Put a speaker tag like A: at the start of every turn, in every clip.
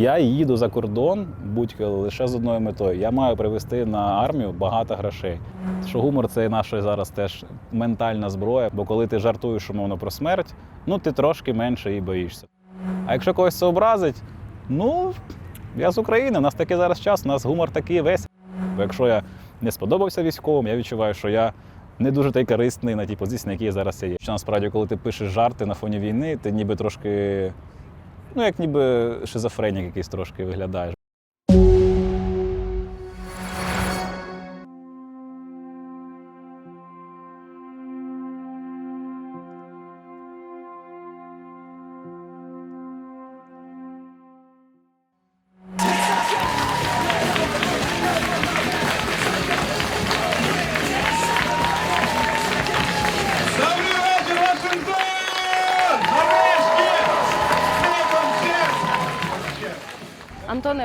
A: Я їду за кордон будь-коли лише з одною метою. Я маю привезти на армію багато грошей. Що гумор це наша зараз теж ментальна зброя, бо коли ти жартуєш умовно про смерть, ну ти трошки менше її боїшся. А якщо когось це образить, ну я з України, у нас такий зараз час, у нас гумор такий весь. Бо якщо я не сподобався військовим, я відчуваю, що я не дуже той корисний на тій позиції, на якій я зараз є. Що насправді, коли ти пишеш жарти на фоні війни, ти ніби трошки, ну як ніби шизофренік якийсь трошки виглядаєш.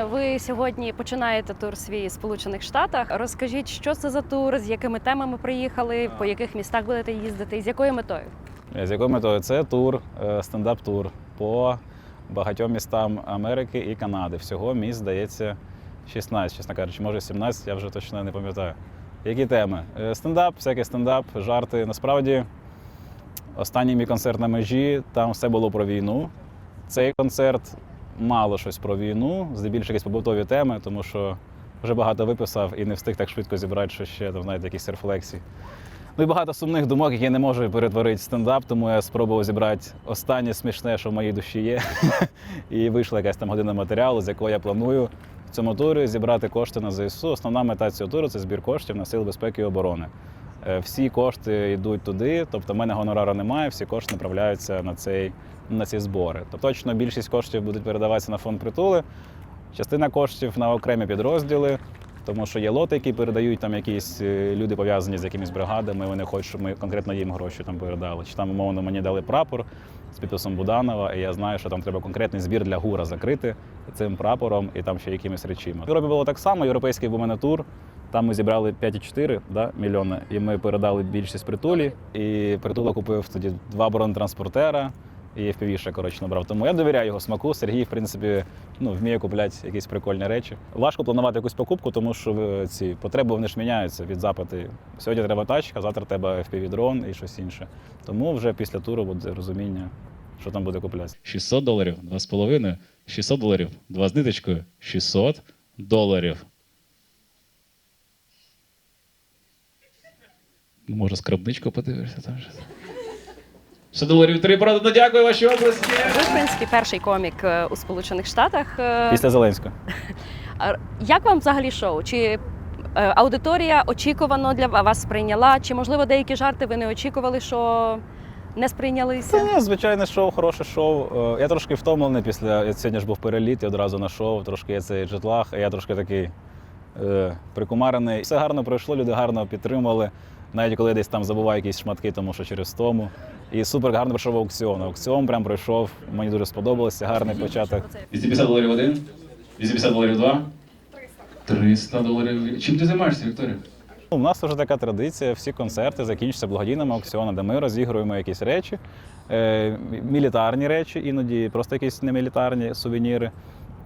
B: Ви сьогодні починаєте тур свій в Сполучених Штатах. Розкажіть, що це за тур, з якими темами приїхали, по яких містах будете їздити і з якою метою?
A: З якою метою? Це тур, е, стендап-тур по багатьом містам Америки і Канади. Всього міст здається 16, чесно кажучи, може 17, я вже точно не пам'ятаю. Які теми? Е, Стендап, всякий стендап, жарти. Насправді, останній мій концерт на межі, там все було про війну. Цей концерт мало щось про війну, здебільшого якісь побутові теми, тому що вже багато виписав і не встиг так швидко зібрати, що ще там, знаєте, якісь рефлексії. Ну і багато сумних думок, які я не можу перетворити стендап, тому я спробував зібрати останнє смішне, що в моїй душі є. і вийшла якась там година матеріалу, з якого я планую в цьому турі зібрати кошти на ЗСУ. Основна мета цього туру це збір коштів на сили безпеки і оборони. Е, Всі кошти йдуть туди, тобто в мене гонорару немає, всі кошти направляються на, цей, на ці збори. Тобто точно більшість коштів будуть передаватися на фонд притули, частина коштів на окремі підрозділи. Тому що є лоти, які передають там якісь е, люди пов'язані з якимись бригадами. Вони хочуть, щоб ми конкретно їм гроші там передали. Чи там умовно мені дали прапор з підписом Буданова, і я знаю, що там треба конкретний збір для гура закрити цим прапором і там ще якимись речима. В Європі було так само. Європейський був мене тур. Там ми зібрали 5,4 да, мільйони, і ми передали більшість притулі. І притула купив тоді два бронетранспортера і FPV ще коротше набрав. Тому я довіряю його смаку. Сергій, в принципі, ну, вміє купляти якісь прикольні речі. Важко планувати якусь покупку, тому що е, ці потреби вони ж міняються від запити. Сьогодні треба тачка, завтра треба FPV дрон і щось інше. Тому вже після туру буде розуміння, що там буде купляти.
C: 600 доларів, 2,5, 600 доларів, 2 з ниточкою, 600 доларів. Може, скарбничку подивишся там щось. 100 доларів три продано. Дякую ваші області.
B: Ви, в принципі, перший комік е, у Сполучених Штатах. Е,
A: Після Зеленського.
B: а Як вам взагалі шоу? Чи е, аудиторія очікувано для вас сприйняла? Чи можливо деякі жарти ви не очікували, що не
A: Це
B: сприйнялися?
A: ні, звичайне шоу, хороше шоу. Е, Я трошки втомлений після. Я сьогодні ж був переліт і одразу на шоу, трошки є цей джетлаг, і я трошки такий е, прикумарений. Все гарно пройшло, люди гарно підтримали. Навіть коли я десь там забуваю якісь шматки, тому що через тому. І супер гарно пройшов аукціон. Аукціон прям пройшов. Мені дуже сподобалося. Гарний початок.
C: 250 доларів один, 250 доларів два. 300 доларів. Чим ти займаєшся, Вікторія?
A: У нас вже така традиція, всі концерти закінчуються благодійними аукціонами, де ми розігруємо якісь речі, е, мілітарні речі, іноді просто якісь немілітарні сувеніри,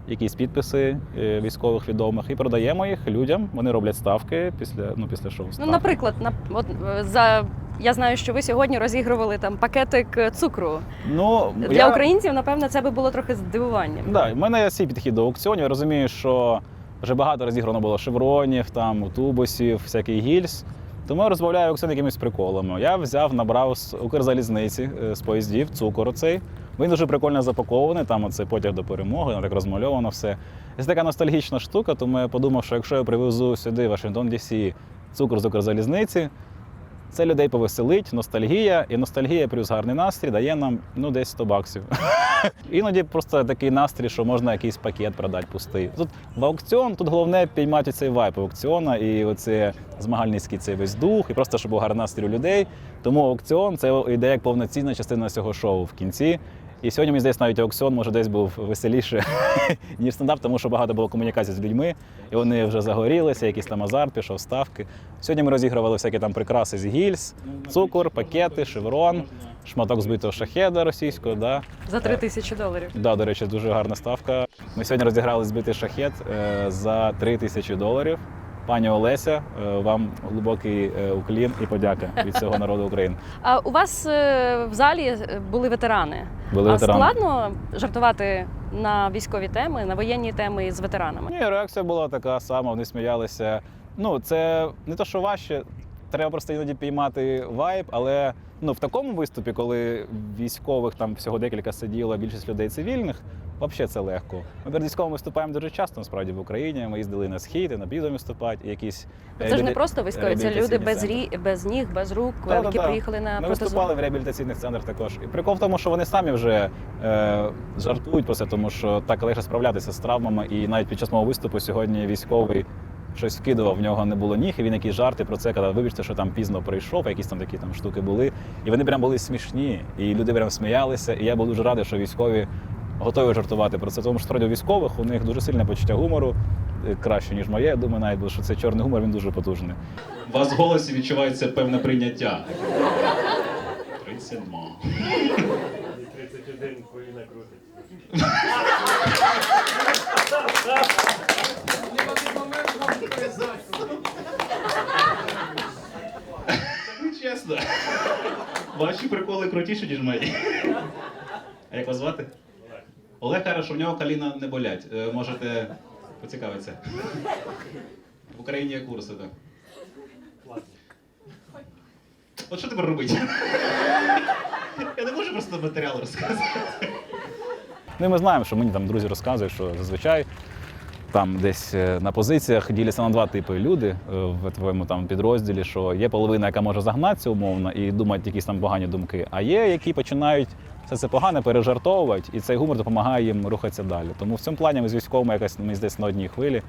A: якісь підписи е, військових відомих, і продаємо їх людям. Вони роблять ставки після, ну, після шоу.
B: Ну, наприклад, на от за я знаю, що ви сьогодні розігрували там пакетик е, цукру.
A: ну,
B: Для
A: я...
B: українців, напевно, це би було трохи здивуванням.
A: Да, в мене є свій підхід до аукціонів. Я розумію, що вже багато розіграно було шевронів, там, тубусів, всякий гільз. Тому я розбавляю аукціон якимись приколами. Я взяв, набрав з Укрзалізниці е, з поїздів цукор оцей. Він дуже прикольно запакований, там оцей потяг до перемоги, так розмальовано все. Це така ностальгічна штука, тому я подумав, що якщо я привезу сюди, Вашингтон Дісі цукор з Укрзалізниці, це людей повеселить, ностальгія, і ностальгія плюс гарний настрій дає нам ну, десь 100 баксів. Іноді просто такий настрій, що можна якийсь пакет продати пустий. Тут в аукціон, тут головне піймати цей вайп аукціона і оце змагальницький цей весь дух, і просто щоб був гарний настрій у людей. Тому аукціон це йде як повноцінна частина цього шоу в кінці. І сьогодні, мені здається, навіть аукціон може десь був веселіше, ніж стендап, тому що багато було комунікацій з людьми, і вони вже загорілися, якийсь там азарт, пішов ставки. Сьогодні ми розігрували всякі там прикраси з гільз, цукор, пакети, шеврон, шматок збитого шахеда російського. Да.
B: За три тисячі доларів.
A: Да, до речі, дуже гарна ставка. Ми сьогодні розіграли збитий шахет е, за 3 тисячі доларів. Пані Олеся, е, вам глибокий е, уклін і подяка від всього народу України.
B: А у вас е, в залі були ветерани.
A: Були
B: а
A: ветерани.
B: складно жартувати на військові теми, на воєнні теми з ветеранами?
A: Ні, реакція була така сама, вони сміялися. Ну, це не те, що важче, треба просто іноді піймати вайб, але ну, в такому виступі, коли військових там всього декілька сиділо, більшість людей цивільних, взагалі це легко. Ми перед військовими виступаємо дуже часто, насправді, в Україні. Ми їздили на схід, і на південь виступати, і якісь.
B: Це ж не просто військові, це люди без рі, без ніг, без рук,
A: Та-та-та.
B: які приїхали на
A: Ми
B: протезу.
A: виступали в реабілітаційних центрах також. І прикол в тому, що вони самі вже е, жартують про це, тому що так легше справлятися з травмами. І навіть під час мого виступу сьогодні військовий щось вкидував, в нього не було ніг, і він якісь жарти про це казав, вибачте, що там пізно прийшов, якісь там такі там штуки були. І вони прям були смішні, і люди прям сміялися. І я був дуже радий, що військові готові жартувати про це. Тому що справді військових у них дуже сильне почуття гумору. е, Краще, ніж моє, я думаю, навіть, бо що цей чорний гумор він дуже потужний.
C: У вас в голосі відчувається певне прийняття. 32.
D: 31 коліна крутить.
C: Ну. Ваші приколи крутіші, ніж мої. А як вас звати? Олег каже, що в нього коліна не болять. Е, Можете поцікавитися. В Україні є курси, так. От що тепер робити? Я не можу просто матеріал розказати.
A: Ну і ми знаємо, що мені там друзі розказують, що зазвичай там десь е, на позиціях діляться на два типи люди е, в твоєму там підрозділі, що є половина, яка може загнатися умовно і думати якісь там погані думки, а є, які починають все це погане пережартовувати, і цей гумор допомагає їм рухатися далі. Тому в цьому плані ми з військовими якось мені здається на одній хвилі.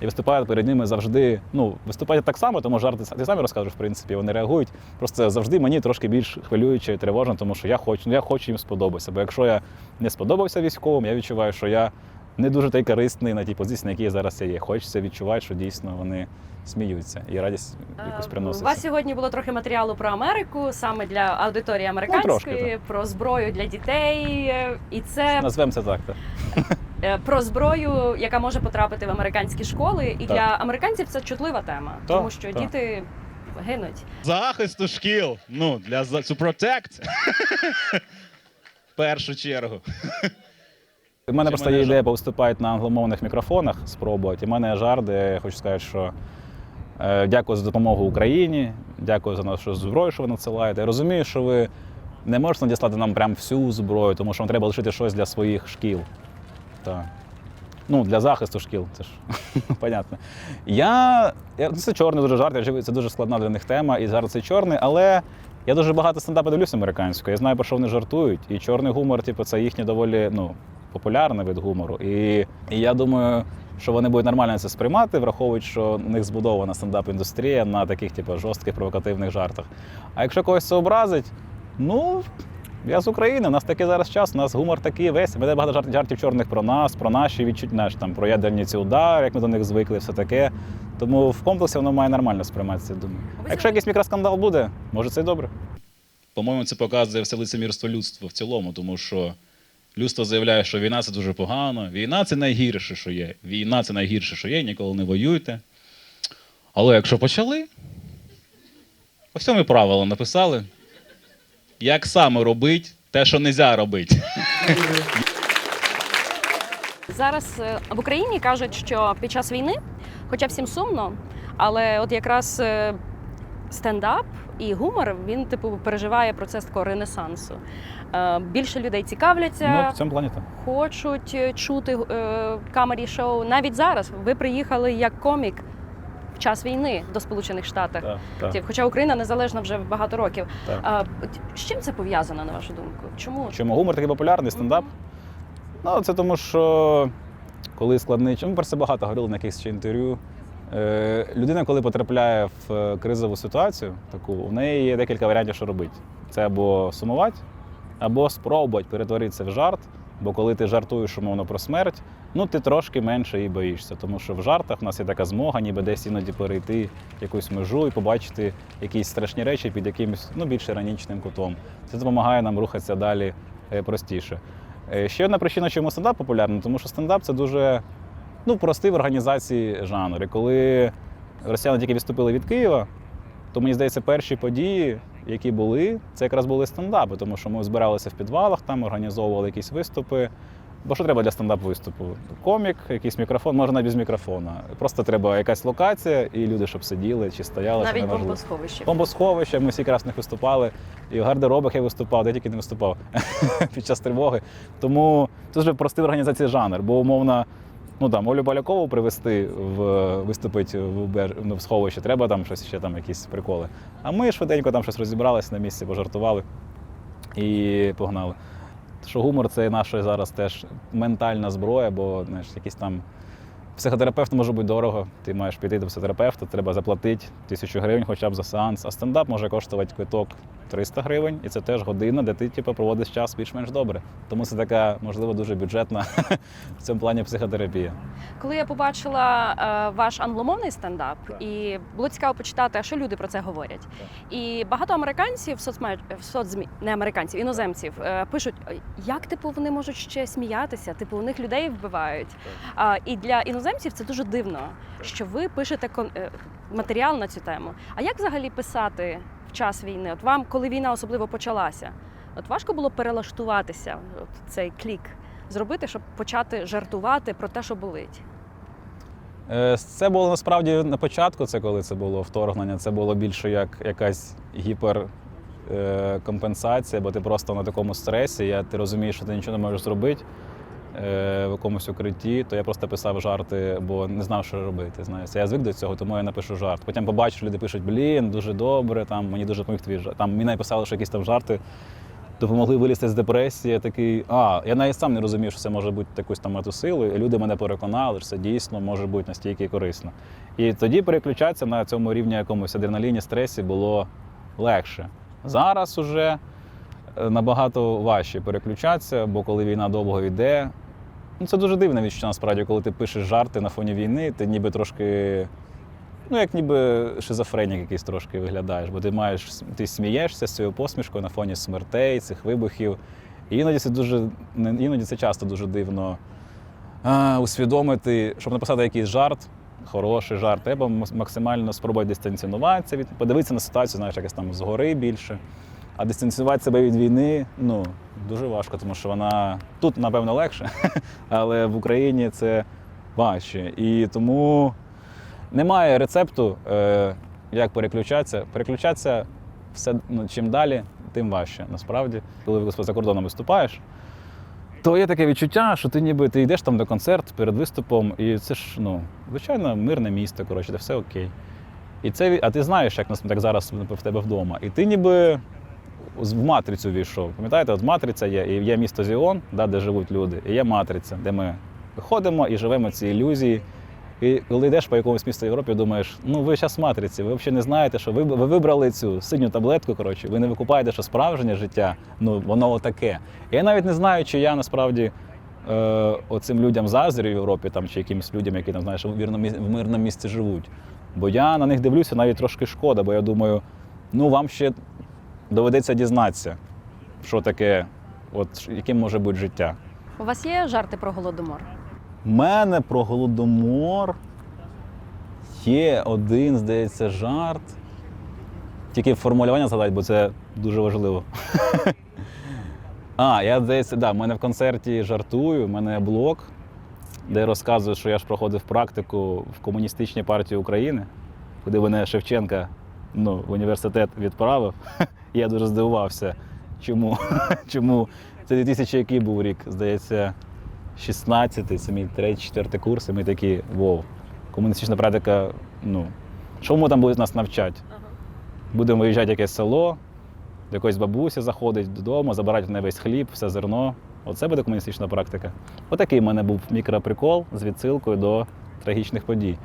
A: І виступають перед ними завжди. Ну, виступають так само, тому жарти ти самі розкажеш, в принципі, вони реагують. Просто завжди мені трошки більш хвилююче і тривожно, тому що я хочу, ну, я хочу їм сподобатися. Бо якщо я не сподобався військовим, я відчуваю, що я не дуже той корисний на тій позиції, на якій я зараз я є. Хочеться відчувати, що дійсно вони сміються і радість якусь
B: Е, У вас сьогодні було трохи матеріалу про Америку, саме для аудиторії американської,
A: Ну, трошки,
B: про зброю для дітей. е, І це
A: Назвемо це так. так.
B: е, про зброю, яка може потрапити в американські школи. І
A: Так.
B: для американців це чутлива тема,
A: Так,
B: тому що
A: так.
B: діти гинуть.
C: Захисту шкіл. Ну, для to protect. В першу чергу.
A: У мене просто є ідея повиступати на англомовних мікрофонах, спробувати. У мене де я хочу сказати, що е, дякую за допомогу Україні, дякую за нашу зброю, що ви надсилаєте. Я розумію, що ви не можете надіслати нам прям всю зброю, тому що вам треба лишити щось для своїх шкіл. Так. Ну, для захисту шкіл, це ж понятно. Я, я це чорний дуже жарт, це дуже складна для них тема, і жарт це чорний, але я дуже багато стендапу дивлюся американською. Я знаю, про що вони жартують. І чорний гумор, типу, це їхній доволі ну, популярний вид гумору. І, і я думаю, що вони будуть нормально це сприймати, враховуючи, що у них збудована стендап-індустрія на таких, типу, жорстких провокативних жартах. А якщо когось це образить, ну. Я з України, у нас такий зараз час, у нас гумор такий весь. Мене багато жарт- жартів чорних про нас, про наші відчуття, там, про ядерні ці удари, як ми до них звикли, все таке. Тому в комплексі воно має нормально сприйматися, я думаю. А якщо якийсь мікроскандал буде, може це й добре.
C: По-моєму, це показує все лицемірство людства в цілому, тому що людство заявляє, що війна це дуже погано, війна це найгірше, що є. Війна це найгірше, що є, ніколи не воюйте. Але якщо почали, ось ми правила написали. Як саме робити те, що не можна робити.
B: Зараз е, в Україні кажуть, що під час війни, хоча всім сумно, але от якраз е, стендап і гумор він типу переживає процес такого ренесансу. Е, Більше людей цікавляться.
A: Ну, в цьому плані так.
B: хочуть е, чути е, камері шоу. Навіть зараз ви приїхали як комік в час війни до Сполучених Штатів.
A: Так, так.
B: Хоча Україна незалежна вже багато років.
A: Так.
B: А, з чим це пов'язано, на вашу думку? Чому?
A: Чому гумор такий популярний, стендап? Ну, це тому, що коли складний ми про це багато говорили на якихось інтерв'ю. Е, людина, коли потрапляє в е, кризову ситуацію, таку, у неї є декілька варіантів, що робити. Це або сумувати, або спробувати перетворитися в жарт. Бо коли ти жартуєш умовно про смерть, ну ти трошки менше її боїшся. Тому що в жартах в нас є така змога, ніби десь іноді перейти якусь межу і побачити якісь страшні речі під якимось ну, більш іронічним кутом. Це допомагає нам рухатися далі е, простіше. Ще одна причина, чому стендап популярний, тому що стендап це дуже ну, простий в організації жанр. І коли росіяни тільки відступили від Києва, то мені здається, перші події, які були, це якраз були стендапи, тому що ми збиралися в підвалах, там організовували якісь виступи. Бо що треба для стендап-виступу? Комік, якийсь мікрофон, можна без мікрофона. Просто треба якась локація, і люди, щоб сиділи чи стояли.
B: Навіть бомбосховище.
A: Бомбосховище, ми всі якраз в виступали. І в гардеробах я виступав, де тільки не виступав під час тривоги. Тому це вже простий в організації жанр, бо умовно, ну там Олю Полякову привезти в виступити в, Бер- ну, в сховище, треба там щось ще там якісь приколи. А ми швиденько там щось розібралися на місці, пожартували і погнали. Що гумор це наша зараз теж ментальна зброя, бо знаєш, якісь там Психотерапевт може бути дорого. Ти маєш піти до психотерапевта, треба заплатити тисячу гривень хоча б за сеанс. А стендап може коштувати квиток 300 гривень, і це теж година, де ти типу, проводиш час більш-менш добре. Тому це така, можливо, дуже бюджетна в цьому плані психотерапія.
B: Коли я побачила е, ваш англомовний стендап, і було цікаво почитати, що люди про це говорять. І багато американців в соцмереж в соцзмі не американців, іноземців е, пишуть, як типу вони можуть ще сміятися, типу у них людей вбивають. А, і для іноземців це дуже дивно, що ви пишете е, матеріал на цю тему. А як взагалі писати в час війни? От вам, коли війна особливо почалася, от важко було перелаштуватися, от цей клік зробити, щоб почати жартувати про те, що болить.
A: Е, Це було насправді на початку, це коли це було вторгнення. Це було більше як якась гіпер. е, бо ти просто на такому стресі, я, ти розумієш, що ти нічого не можеш зробити в якомусь укритті, то я просто писав жарти, бо не знав, що робити. Знаєш. Я звик до цього, тому я напишу жарт. Потім побачу, що люди пишуть, блін, дуже добре, там, мені дуже допоміг твій жарт. Там мені написали, що якісь там жарти допомогли вилізти з депресії. Я такий, а, я навіть сам не розумів, що це може бути якусь там мету сили. І люди мене переконали, що це дійсно може бути настільки корисно. І тоді переключатися на цьому рівні якомусь адреналіні, стресі було легше. Зараз уже е, набагато важче переключатися, бо коли війна довго йде, ну це дуже дивне відчуття насправді, коли ти пишеш жарти на фоні війни, ти ніби трошки. Ну, як ніби шизофренік якийсь трошки виглядаєш, бо ти маєш ти смієшся з цією посмішкою на фоні смертей, цих вибухів. І іноді це дуже іноді це часто дуже дивно а, усвідомити, щоб написати якийсь жарт, хороший жарт, треба максимально спробувати дистанціонуватися, від, подивитися на ситуацію, знаєш, якось там згори більше. А дистанціювати себе від війни ну, дуже важко, тому що вона тут, напевно, легше, але в Україні це важче. І тому немає рецепту, е, як переключатися. Переключатися все ну, чим далі, тим важче. Насправді, коли за кордоном виступаєш, то є таке відчуття, що ти ніби ти йдеш там до концерту перед виступом, і це ж ну, звичайно мирне місто, коротше, де все окей. І це, а ти знаєш, як нас так зараз в тебе вдома. І ти ніби в матрицю війшов. Пам'ятаєте, от матриця є, і є місто Зіон, да, де живуть люди, і є матриця, де ми виходимо і живемо ці ілюзії. І коли йдеш по якомусь місту Європі, думаєш, ну ви зараз матриці, ви взагалі не знаєте, що ви, ви вибрали цю синю таблетку, коротше, ви не викупаєте, що справжнє життя, ну воно отаке. Я навіть не знаю, чи я насправді е, оцим людям заздрю в Європі там, чи якимось людям, які там, знаєш, в мирному, в мирному місці живуть. Бо я на них дивлюся навіть трошки шкода, бо я думаю, ну вам ще доведеться дізнатися, що таке, от яким може бути життя.
B: У вас є жарти про голодомор?
A: У мене про голодомор є один, здається, жарт. Тільки формулювання згадати, бо це дуже важливо. А, я здається, да, в мене в концерті жартую, в мене блог, де я розказую, що я ж проходив практику в комуністичній партії України, куди мене Шевченка ну, в університет відправив. Я дуже здивувався, чому, чому це 2000 який був рік, здається, 16, це мій 3-4 курс, і ми такі, вов, комуністична практика, ну, що ми там будуть нас навчати? Будемо виїжджати в якесь село, до якоїсь бабусі заходить додому, забирати в неї весь хліб, все зерно. Оце буде комуністична практика. Отакий в мене був мікроприкол з відсилкою до трагічних подій.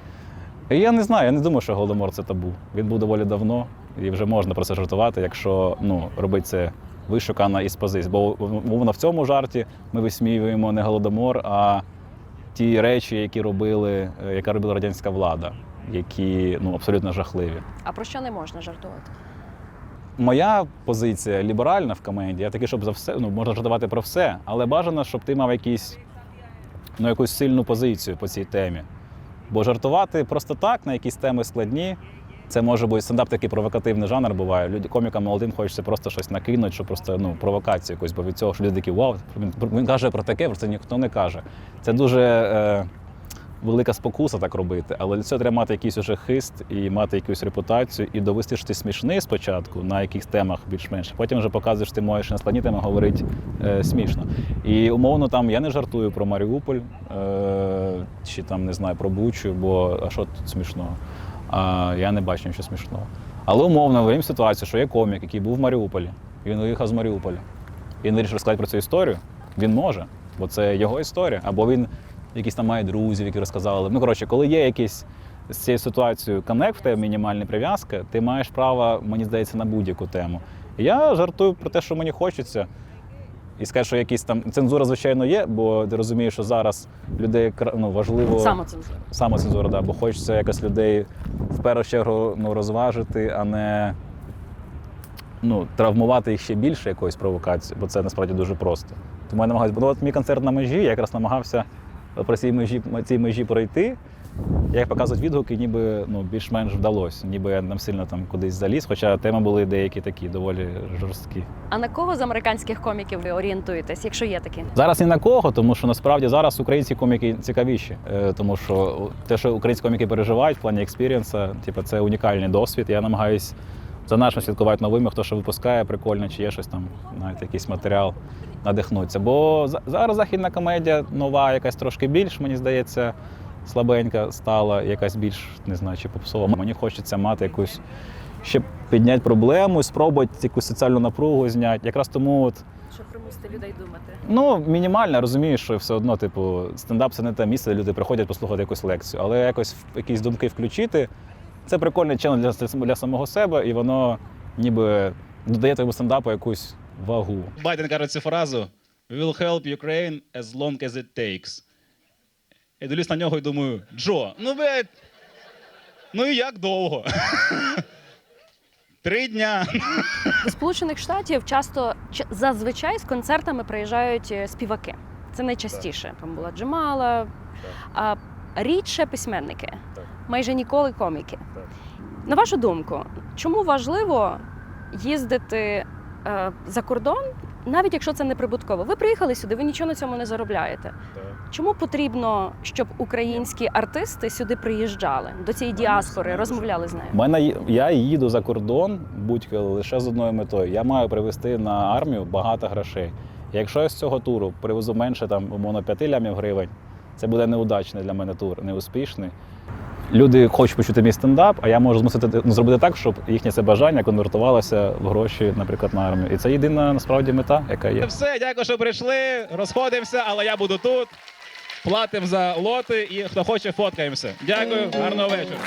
A: І я не знаю, я не думаю, що голодомор це табу. Він був доволі давно, і вже можна про це жартувати, якщо ну, робити це вишукана із позицій. Бо мовно в цьому жарті ми висміюємо не голодомор, а ті речі, які робили, е, яка робила радянська влада, які ну абсолютно жахливі.
B: А про що не можна жартувати?
A: Моя позиція ліберальна в команді. Я такий, щоб за все ну можна жартувати про все, але бажано, щоб ти мав якісь ну якусь сильну позицію по цій темі. Бо жартувати просто так на якісь теми складні. Це може бути стендап такий провокативний жанр буває. Люди комікам молодим хочеться просто щось накинути, що просто ну провокацію якусь, бо від цього ж люди такі вау, він каже про таке, про це ніхто не каже. Це дуже е, велика спокуса так робити, але для цього треба мати якийсь уже хист і мати якусь репутацію, і довести, що ти смішний спочатку на якихось темах більш-менш. Потім вже показуєш, що ти можеш на складні теми говорити е, смішно. І умовно там я не жартую про Маріуполь е, чи там не знаю про Бучу, бо а що тут смішного? А, я не бачу нічого смішного. Але умовно виявимо ситуацію, що є комік, який був в Маріуполі, він виїхав з Маріуполя. Він вирішив розказати про цю історію. Він може, бо це його історія. Або він якісь там має друзів, які розказали. Ну коротше, коли є якийсь з цією ситуацією коннект, мінімальна прив'язка, ти маєш право, мені здається, на будь-яку тему. Я жартую про те, що мені хочеться. І скажу, що якісь там цензура, звичайно, є, бо ти розумієш, що зараз людей ну, важливо
B: Самоцензура.
A: самоцензура, да, бо хочеться якось людей в першу чергу ну, розважити, а не ну, травмувати їх ще більше якоюсь провокацією, бо це насправді дуже просто. Тому я намагаюся. Ну, от мій концерт на межі, я якраз намагався про цій межі, цій межі пройти. Як показують відгуки, ніби ну, більш-менш вдалося, ніби я не сильно там кудись заліз, хоча теми були деякі такі доволі жорсткі.
B: А на кого з американських коміків ви орієнтуєтесь, якщо є такі?
A: Зараз ні на кого, тому що насправді зараз українські коміки цікавіші. Е, Тому що те, що українські коміки переживають в плані експірієнса, типу, це унікальний досвід. Я намагаюсь за нашим слідкувати новими, хто що випускає, прикольно, чи є щось там, навіть якийсь матеріал, надихнутися. Бо зараз західна комедія нова, якась трошки більш, мені здається, слабенька стала, якась більш, не знаю, чи попсова. Мені хочеться мати якусь ще підняти проблему, спробувати якусь соціальну напругу зняти. Якраз тому от.
B: Щоб примусити людей думати.
A: Ну, мінімально розумієш, що все одно, типу, стендап це не те місце, де люди приходять послухати якусь лекцію, але якось якісь думки включити. Це прикольний челендж для, для самого себе, і воно ніби додає твоєму стендапу якусь вагу.
C: Байден каже цю фразу: We will help Ukraine as long as it takes. Я дивлюсь на нього і думаю, Джо, ну блядь, ну і як довго? Три дня.
B: До Сполучених Штатів часто зазвичай з концертами приїжджають е, співаки. Це найчастіше. Там була Джамала, а рідше письменники,
A: Так.
B: майже ніколи коміки.
A: Так.
B: На вашу думку, чому важливо їздити за кордон, навіть якщо це не прибутково? Ви приїхали сюди, ви нічого на цьому не заробляєте. Чому потрібно, щоб українські артисти сюди приїжджали до цієї діаспори, розмовляли з нею?
A: У мене я їду за кордон будь-коли лише з одною метою. Я маю привезти на армію багато грошей. Якщо я з цього туру привезу менше там, умовно, 5 лямів гривень, це буде неудачний для мене тур, неуспішний. Люди хочуть почути мій стендап, а я можу змусити ну, зробити так, щоб їхнє це бажання конвертувалося в гроші, наприклад, на армію. І це єдина насправді мета, яка є.
C: Все, дякую, що прийшли. Розходимося, але я буду тут. Платимо за лоти і хто хоче, фоткаємося. Дякую, гарного вечора.